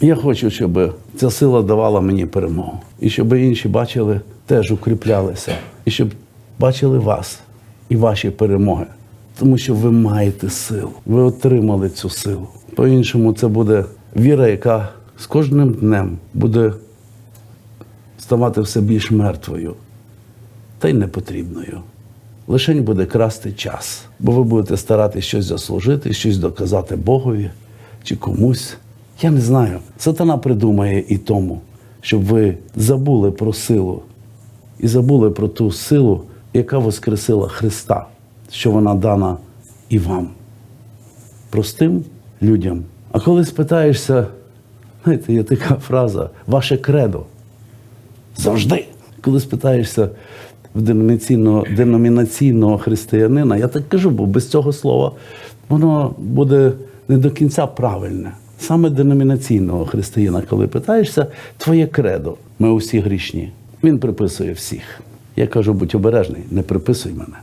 Я хочу, щоб ця сила давала мені перемогу. І щоб інші бачили, теж укріплялися. І щоб бачили вас і ваші перемоги. Тому що ви маєте силу. Ви отримали цю силу. По-іншому, це буде віра, яка з кожним днем буде ставати все більш мертвою та й непотрібною. Лишень буде красти час, бо ви будете старатися щось заслужити, щось доказати Богові чи комусь. Я не знаю. Сатана придумає і тому, щоб ви забули про силу і забули про ту силу, яка воскресила Христа, що вона дана і вам, простим людям. А коли спитаєшся, знаєте, є така фраза ваше кредо. Завжди. Коли спитаєшся в деномінаційного, деномінаційного християнина, я так кажу, бо без цього слова воно буде не до кінця правильне. Саме деномінаційного християнина, коли питаєшся, твоє кредо, ми усі грішні. Він приписує всіх. Я кажу, будь обережний, не приписуй мене.